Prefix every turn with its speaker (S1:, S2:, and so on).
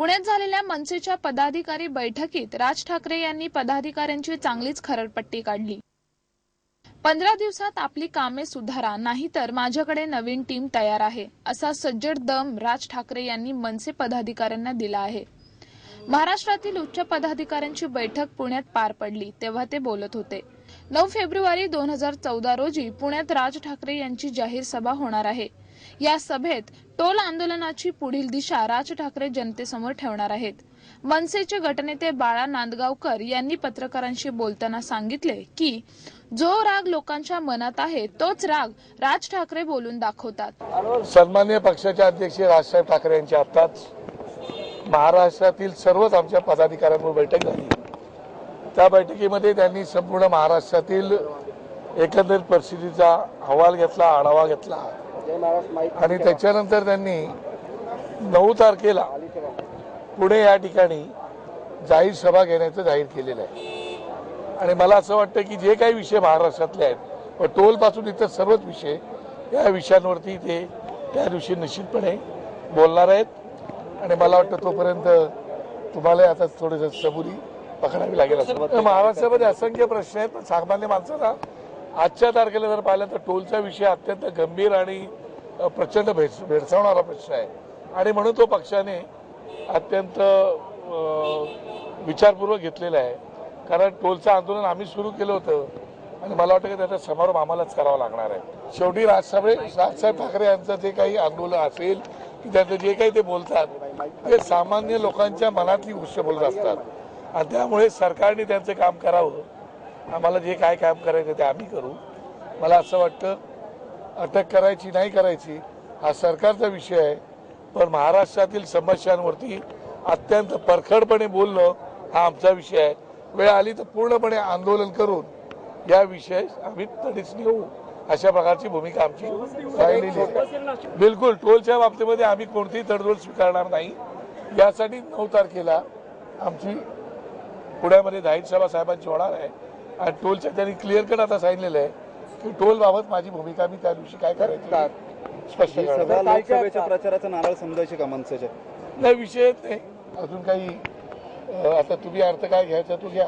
S1: पुण्यात झालेल्या मनसेच्या पदाधिकारी बैठकीत राज ठाकरे यांनी पदाधिकाऱ्यांची चांगलीच खरडपट्टी काढली. पंधरा दिवसात आपली कामे सुधारा नाहीतर माझ्याकडे नवीन टीम तयार आहे असा सज्जड दम राज ठाकरे यांनी मनसे पदाधिकाऱ्यांना दिला आहे. महाराष्ट्रातील उच्च पदाधिकाऱ्यांची बैठक पुण्यात पार पडली तेव्हा ते बोलत होते. नऊ फेब्रुवारी दोन हजार चौदा रोजी पुण्यात राज ठाकरे यांची जाहीर सभा होणार आहे. या सभेत टोल आंदोलनाची पुढील दिशा राज ठाकरे जनतेसमोर ठेवणार आहेत. मनसेचे गटनेते बाळा नांदगावकर यांनी पत्रकारांशी बोलताना सांगितले की जो राग लोकांच्या मनात आहे तोच राग राज ठाकरे बोलून दाखवतात.
S2: सन्मान्य पक्षाचे अध्यक्ष राजसाहेब ठाकरे यांची आताच महाराष्ट्रातील सर्वच आमच्या पदाधिकाऱ्यांवर बैठक झाली. त्या बैठकीमध्ये त्यांनी संपूर्ण महाराष्ट्रातील एकंदरीत परिस्थितीचा अहवाल घेतला आढावा घेतला. आणि त्याच्यानंतर त्यांनी नऊ तारखेला पुणे या ठिकाणी जाहीर सभा घेण्याचं जाहीर केलेलं आहे. आणि मला असं वाटतं की जे काही विषय महाराष्ट्रातले आहेत व टोलपासून इतर सर्वच विषय या विषयांवरती ते त्या दिवशी निश्चितपणे बोलणार आहेत. आणि मला वाटतं तोपर्यंत तुम्हाला आता थोडंसं सबुरी पकडावी लागेल असं महाराष्ट्रामध्ये असंख्य प्रश्न आहेत पण सामान्य माणसाला आजच्या तारखेला जर पाहिलं तर टोलचा विषय अत्यंत गंभीर आणि प्रचंड भेस भेडसावणारा प्रश्न आहे. आणि म्हणून तो पक्षाने अत्यंत विचारपूर्वक घेतलेला आहे. कारण टोलचं आंदोलन आम्ही सुरू केलं होतं. आणि मला वाटतं की त्याचा समारोप आम्हालाच करावा लागणार आहे. शेवटी राजसाहेब राजसाहेब ठाकरे यांचं जे काही आंदोलन असेल की त्यांचं जे काही ते बोलतात ते सामान्य लोकांच्या मनातली गोष्ट बोलत असतात. आणि त्यामुळे सरकारने त्यांचं काम करावं. आम्हाला जे काय काम करायचं ते आम्ही करू. मला असं वाटतं अटक करायची नाही करायची हा सरकारचा विषय आहे. पण महाराष्ट्रातील समस्यांवरती अत्यंत परखडपणे बोलणं हा आमचा विषय आहे. वेळ आली तर पूर्णपणे आंदोलन करून या विषय आम्ही तडीच घेऊ अशा प्रकारची भूमिका आमची राहिलेली आहे. बिलकुल टोलच्या बाबतीमध्ये आम्ही कोणतीही तडजोड स्वीकारणार नाही. यासाठी नऊ तारखेला आमची पुण्यामध्ये जाहीर सभा साहेबांची होणार आहे. आणि टोलच्या त्यांनी क्लिअर कट आता सांगितलेलं आहे. की टोल बाबत माझी भूमिका मी त्या दिवशी काय करायची? स्पष्ट
S3: लोकसभेच्या प्रचाराचा नारळ समजायची का मनसेच्या
S2: नाही विषय नाही. अजून काही आता तुम्ही अर्थ काय घ्यायचा तो घ्या.